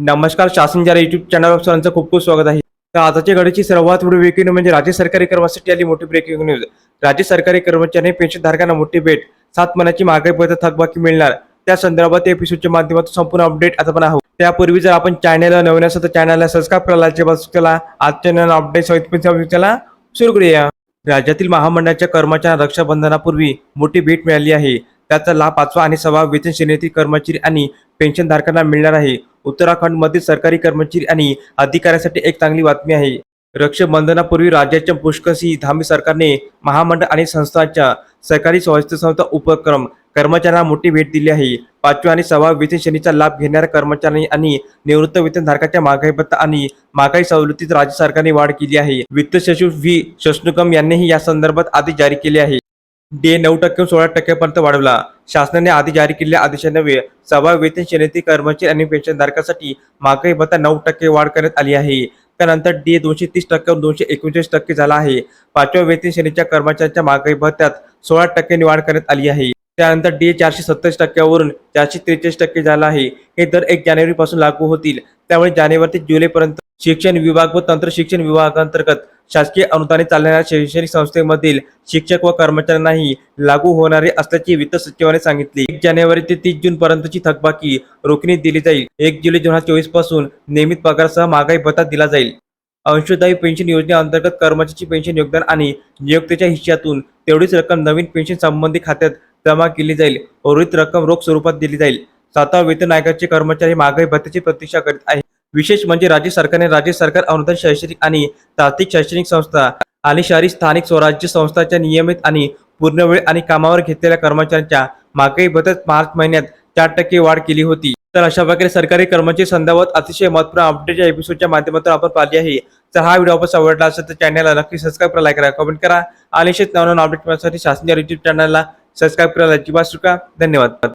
नमस्कार शासन जरा युट्यूब चॅनलवर सर्वांचं खूप खूप स्वागत आहे. तर आजच्या घडीची सर्वात मोठी ब्रेकिंग न्यूज म्हणजे राज्य सरकारी कर्मचारी आली मोठी ब्रेकिंग न्यूज राज्य सरकारी कर्मचारी पेन्शनधारकांना मोठी भेट. सात महिन्याची महागाई पत्र थकबाकी मिळणार. त्या संदर्भात एपिसोडच्या माध्यमातून संपूर्ण अपडेट आता पण आहोत. त्यापूर्वी जर आपण चॅनलला नवीन असेल तर चॅनलला सबस्क्राईब करायला बस केला आजच्या अपडेट सहित सुरू करूया. राज्यातील महामंडळाच्या कर्मचाऱ्यांना रक्षाबंधनापूर्वी मोठी भेट मिळाली आहे. त्याचा लाभ पाचवा आणि सहावा वेतन श्रेणीतील कर्मचारी आणि पेन्शनधारकांना मिळणार आहे. उत्तराखंडमधील सरकारी कर्मचारी आणि अधिकाऱ्यांसाठी एक चांगली बातमी आहे. रक्षाबंधनापूर्वी राज्याच्या पुष्कसी धामी सरकारने महामंडळ आणि संस्थांच्या सरकारी स्वायत्त संस्था उपक्रम कर्मचाऱ्यांना मोठी भेट दिली आहे. पाचव्या आणि सहावा वेतन श्रेणीचा लाभ घेणाऱ्या कर्मचाऱ्यांनी आणि निवृत्त वेतनधारकाच्या महागाई भत्ता आणि महागाई सवलतीत राज्य सरकारने वाढ केली आहे. वित्त सचिव व्ही शशनुकम यांनीही या संदर्भात आदेश जारी केले आहे. डे नऊ टक्के सोळा टक्क्यापर्यंत वाढवला. शासनाने आधी जारी केलेल्या आदेशान्वये सभा वेतन श्रेणीतील कर्मचारी आणि पेन्शनधारकांसाठी महागाई भत्ता नऊ टक्के वाढ करण्यात आली आहे. त्यानंतर डी दोनशे तीस टक्क्यावर दोनशे एकोणचाळीस टक्के झाला आहे. पाचव्या वेतन श्रेणीच्या कर्मचाऱ्यांच्या महागाई भत्त्यात सोळा टक्क्यांनी वाढ करण्यात आली आहे. त्यानंतर डी चारशे सत्तावीस टक्क्यावरून चारशे त्रेचाळीस टक्के झाला आहे. हे दर एक जानेवारी पासून लागू होतील. त्यामुळे जानेवारी ते जुलैपर्यंत शिक्षण विभाग व तंत्र शिक्षण विभागांतर्गत शासकीय अनुदानित चालणाऱ्या शैक्षणिक संस्थेमधील शिक्षक व कर्मचाऱ्यांनाही लागू होणारे असल्याचे वित्त सचिवाने सांगितले. एक जानेवारी ते तीस जून पर्यंतची थकबाकी रोखणी दिली जाईल. एक जुलै दोन हजार चोवीसपासून नियमित पगारसह महागाई भत्ता दिला जाईल. अंशदायी पेन्शन योजनेअंतर्गत कर्मचाऱ्याची पेन्शन योगदान आणि नियुक्तीच्या हिश्श्यातून तेवढीच रक्कम नवीन पेन्शन संबंधी खात्यात जमा केली जाईल. उर्वरित रक्कम रोख स्वरूपात दिली जाईल. सातवा वेतन आयोगाचे कर्मचारी महागाई भत्त्याची प्रतीक्षा करीत आहेत. विशेष म्हणजे राज्य सरकारने राज्य सरकार अनुदान शैक्षणिक आणि तांत्रिक शैक्षणिक संस्था आणि शहरी स्थानिक स्वराज्य संस्थांच्या नियमित आणि पूर्णवेळ आणि कामावर घेतलेल्या कर्मचाऱ्यांच्या महागाई बदत मार्च महिन्यात चार टक्के वाढ केली होती. तर अशा प्रकारे सरकारी कर्मचारी संदर्भात अतिशय महत्त्वपूर्ण अपडेट या एपिसोडच्या माध्यमातून आपण पाहिली आहे. तर हा व्हिडिओ आपण आवडला असेल तर चॅनलला नक्की सबस्क्राईब करा लाईक करा कमेंट करा. आणि असेच नवनवीन अपडेट मिळण्यासाठी शासनीय युट्यूब चॅनलला सबस्क्राईब करायला अजिबात चुका धन्यवाद.